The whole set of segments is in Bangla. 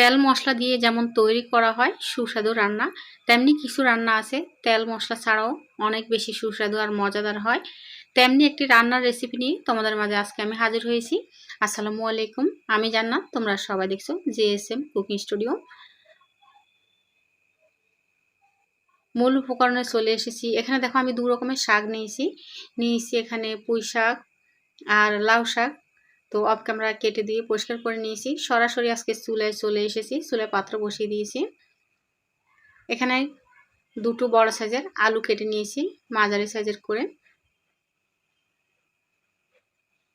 তেল মশলা দিয়ে যেমন তৈরি করা হয় সুস্বাদু রান্না, তেমনি কিছু রান্না আছে। তেল মশলা ছাড়াও অনেক বেশি সুস্বাদু আর মজাদার হয়। তেমনি একটি রান্নার রেসিপি নিয়ে তোমাদের মাঝে আজকে আমি হাজির হয়েছি। আসসালামু আলাইকুম। আমি জান্নাত, তোমরা সবাই দেখছ J S M cooking studio. মূল উপকরণে চলে এসেছি। এখানে দেখো আমি দু রকমের শাক নিয়েছি। নিয়েছি এখানে পুঁই শাক আর লাউ শাক। তো অফ ক্যামেরা কেটে দিয়ে পরিষ্কার করে নিয়েছি। সরাসরি আজকে চুলায় চলে এসেছি চুলায় পাত্র বসিয়ে দিয়েছি। এখানে দুটো বড় সাইজের আলু কেটে নিয়েছি, মাঝারি সাইজের করে।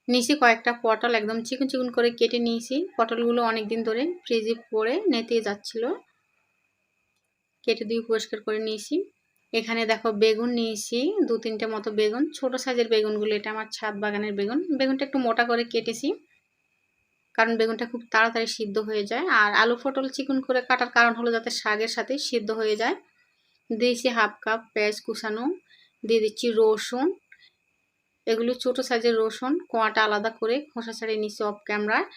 নিয়েছি কয়েকটা পটল একদম চিকন চিকন করে কেটে নিয়েছি। পটলগুলো অনেক দিন ধরে ফ্রিজে পরে নেতে যাচ্ছিল। কেটে দিয়ে পরিষ্কার করে নিয়েছি। এখানে দেখো বেগুন নিয়েছি, দু তিনটে মতো বেগুন, ছোট সাইজের বেগুনগুলো, এটা আমার ছাদ বাগানের বেগুন। বেগুনটা একটু মোটা করে কেটেছি, কারণ বেগুনটা খুব তাড়াতাড়ি সিদ্ধ হয়ে যায়। আর আলু পটল চিকন করে কাটার কারণ হলো যাতে শাকের সাথে সিদ্ধ হয়ে যায়। দিয়েছি হাফ কাপ পেঁয়াজ কুচানো, দিয়ে দিচ্ছি রসুন, এগুলো ছোট সাইজের রসুন, কোয়াটা আলাদা করে খোসা ছাড়িয়ে নিয়েছি অফ ক্যামেরায়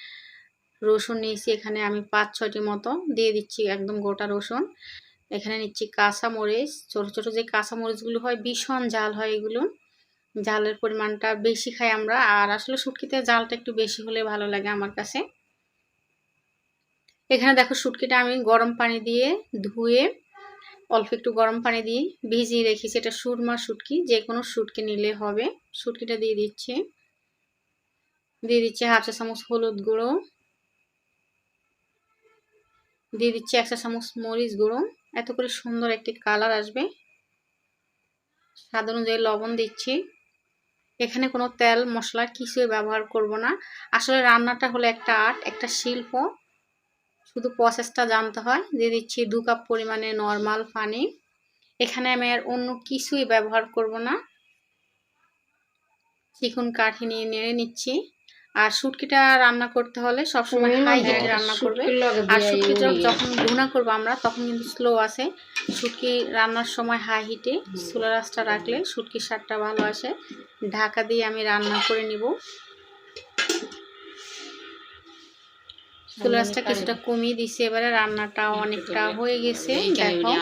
রসুন নিয়েছি এখানে আমি পাঁচ ছয়টি মতো, দিয়ে দিচ্ছি একদম গোটা রসুন। এখানে নিচ্ছি কাঁচা মরিচ। ছোটো ছোটো যে কাঁচা মরিচগুলো হয়, ভীষণ জাল হয় এগুলো। জালের পরিমাণটা বেশি খাই আমরা। আর আসলে শুটকিতে জালটা একটু বেশি হলে ভালো লাগে আমার কাছে। এখানে দেখো শুটকিটা আমি গরম পানি দিয়ে ধুয়ে অল্প একটু গরম পানি দিয়ে ভিজিয়ে রেখেছি। এটা সুরমা শুটকি যে কোনো শুটকি নিলে হবে। শুটকিটা দিয়ে দিচ্ছি। দিয়ে দিচ্ছি হাফ চা চামচ হলুদ গুঁড়ো। দিয়ে দিচ্ছি এক চা চামচ মরিচ গুঁড়ো। এত করে সুন্দর একটি কালার আসবে। স্বাদ অনুযায়ী লবণ দিচ্ছি। এখানে কোনো তেল, মশলা কিছুই ব্যবহার করব না। আসলে রান্নাটা হলো একটা আর্ট, একটা শিল্প। শুধু প্রসেসটা জানতে হয়। দিয়ে দিচ্ছি দু কাপ পরিমাণে নর্মাল পানি। এখানে আমি আর অন্য কিছুই ব্যবহার করব না। চিকুন কাঠি নিয়ে নেড়ে নিচ্ছি। আর শুটকিটা রান্না করতে হলে সবসময় হাই হিটে রান্না করবে। আর শুটকি যখন ভুনা করব আমরা তখন কিন্তু স্লো আছে শুটকি রান্নার সময় হাই হিটে চুলা রাসটা রাখলে শুটকির স্বাদটা ভালো আসে। ঢাকা দিয়ে আমি রান্না করে নিব। চুলা রাসটা কিছুটা কমিয়ে দিছি এবারে রান্নাটা অনেকটা হয়ে গেছে। দেখো।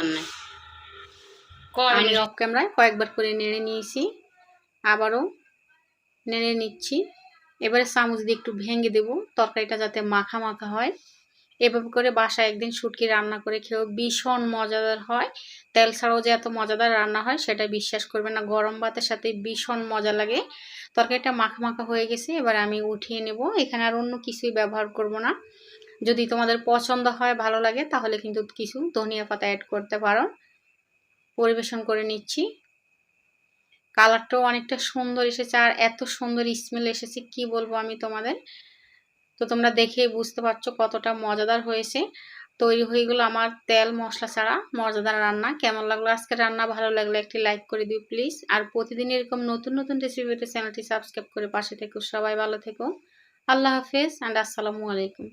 আমি অফ ক্যামেরায় কয়েকবার করে নেড়ে নিয়েছি। আবারও নেড়ে নিচ্ছি। এবারে চামচ দিয়ে একটু ভেঙে দেব। তরকারিটা যাতে মাখা মাখা হয়। এভাবে করে বাসায় একদিন শুটকি রান্না করে খেয়েও ভীষণ মজাদার হয়। তেল ছাড়াও যে এত মজাদার রান্না হয়, সেটা বিশ্বাস করবে না। গরম ভাতের সাথে ভীষণ মজা লাগে। তরকারিটা মাখা মাখা হয়ে গেছে, এবার আমি উঠিয়ে নেব। এখানে আর অন্য কিছুই ব্যবহার করব না। যদি তোমাদের পছন্দ হয়, ভালো লাগে, তাহলে কিন্তু কিছু ধনিয়া পাতা অ্যাড করতে পারো। পরিবেশন করে নিচ্ছি। কালারটাও অনেকটা সুন্দর এসেছে আর এত সুন্দর স্মেল এসেছে, কি বলব আমি তোমাদের? তো তোমরা দেখেই বুঝতে পারছ কতটা মজাদার হয়েছে। তৈরি হয়ে গেলো আমার তেল মশলা ছাড়া মজাদার রান্না। কেমন লাগল আজকে রান্না? ভালো লাগলে একটি লাইক করে দিও প্লিজ আর প্রতিদিন এরকম নতুন নতুন রেসিপি পেতে চ্যানেলটি সাবস্ক্রাইব করে পাশে থেকো। সবাই ভালো থেকো। আল্লাহ হাফেজ অ্যান্ড আসসালামু আলাইকুম।